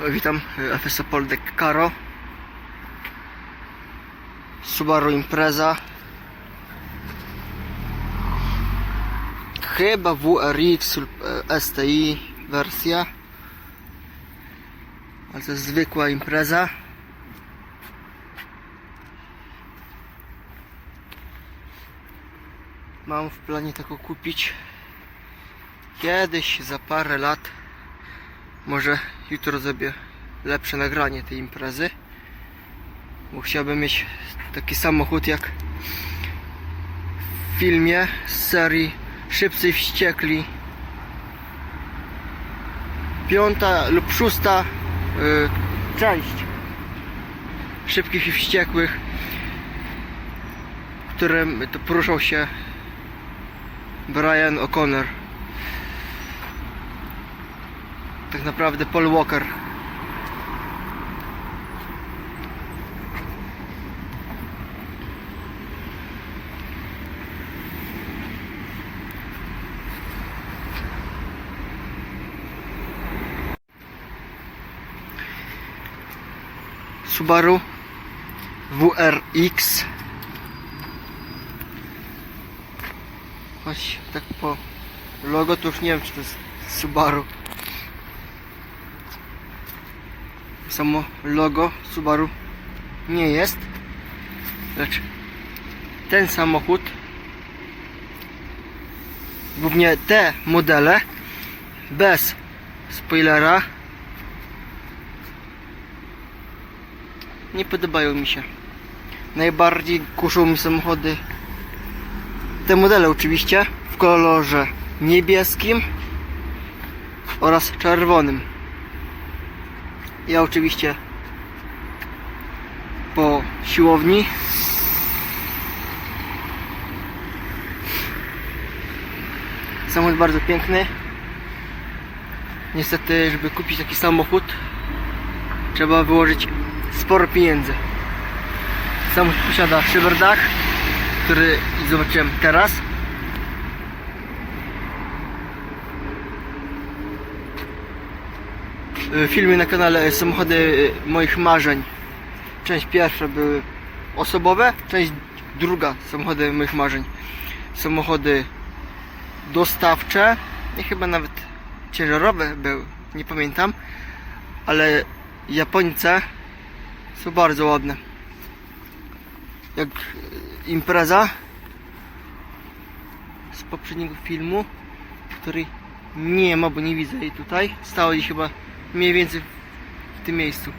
Witam, FSO Poldek Karo. Subaru Impreza. Chyba WRX lub e, STI wersja. Ale to jest zwykła impreza. Mam w planie taką kupić Kiedyś, za parę lat może jutro zrobię lepsze nagranie tej imprezy. Bo chciałbym mieć taki samochód jak w filmie z serii Szybcy i Wściekli. Piąta lub szósta y, część Szybkich i Wściekłych, w którym to poruszał się Brian O'Connor tak naprawdę Paul Walker. Subaru WRX Choć tak po logo to już nie wiem czy to jest Subaru samo logo Subaru nie jest lecz ten samochód głównie te modele bez spoilera nie podobają mi się. Najbardziej kuszą mi samochody te modele oczywiście w kolorze niebieskim oraz czerwonym ja oczywiście po siłowni. Samochód bardzo piękny. Niestety, żeby kupić taki samochód, trzeba wyłożyć sporo pieniędzy. Samochód posiada szyberdach, który zobaczyłem teraz. Filmy na kanale Samochody y, moich marzeń. Część pierwsza były osobowe, część druga Samochody moich marzeń. Samochody dostawcze i chyba nawet ciężarowe były, nie pamiętam, ale Japońce są bardzo ładne. Jak y, impreza z poprzedniego filmu, który nie ma, bo nie widzę jej tutaj. Stało jej chyba mniej więcej w tym miejscu.